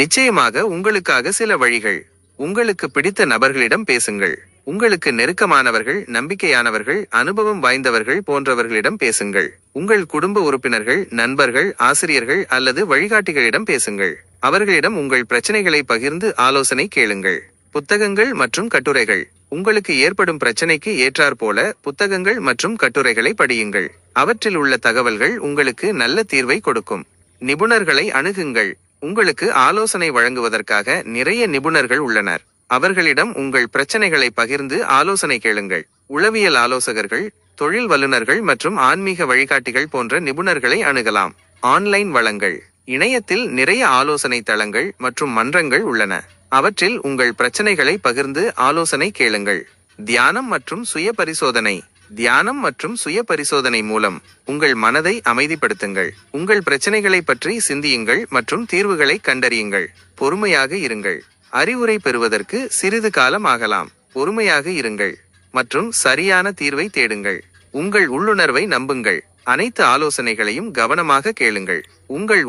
நிச்சயமாக உங்களுக்காக சில வழிகள். உங்களுக்கு பிடித்த நபர்களிடம் பேசுங்கள். உங்களுக்கு நெருக்கமானவர்கள் நம்பிக்கையானவர்கள் அனுபவம் வாய்ந்தவர்கள் போன்றவர்களிடம் பேசுங்கள். உங்கள் குடும்ப உறுப்பினர்கள் நண்பர்கள் ஆசிரியர்கள் அல்லது வழிகாட்டிகளிடம் பேசுங்கள். அவர்களிடம் உங்கள் பிரச்சனைகளை பகிர்ந்து ஆலோசனை கேளுங்கள். புத்தகங்கள் மற்றும் கட்டுரைகள். உங்களுக்கு ஏற்படும் பிரச்சனைக்கு ஏற்றாற்போல புத்தகங்கள் மற்றும் கட்டுரைகளை படியுங்கள். அவற்றில் உள்ள தகவல்கள் உங்களுக்கு நல்ல தீர்வை கொடுக்கும். நிபுணர்களை அணுகுங்கள். உங்களுக்கு ஆலோசனை வழங்குவதற்காக நிறைய நிபுணர்கள் உள்ளனர். அவர்களிடம் உங்கள் பிரச்சனைகளை பகிர்ந்து ஆலோசனை கேளுங்கள். உளவியல் ஆலோசகர்கள் தொழில் வல்லுநர்கள் மற்றும் ஆன்மீக வழிகாட்டிகள் போன்ற நிபுணர்களை அணுகலாம். ஆன்லைன் வளங்கள். இணையத்தில் நிறைய ஆலோசனை தளங்கள் மற்றும் மன்றங்கள் உள்ளன. அவற்றில் உங்கள் பிரச்சனைகளை பகிர்ந்து ஆலோசனை கேளுங்கள். தியானம் மற்றும் சுய பரிசோதனை தியானம் மற்றும் சுய பரிசோதனை மூலம் உங்கள் மனதை அமைதிப்படுத்துங்கள். உங்கள் பிரச்சனைகளை பற்றி சிந்தியுங்கள் மற்றும் தீர்வுகளை கண்டறியுங்கள். பொறுமையாக இருங்கள். அறிவுரை பெறுவதற்கு சிறிது காலம் ஆகலாம். பொறுமையாக இருங்கள் மற்றும் சரியான தீர்வை தேடுங்கள். உங்கள் உள்ளுணர்வை நம்புங்கள். அனைத்து ஆலோசனைகளையும் கவனமாக கேளுங்கள். உங்கள்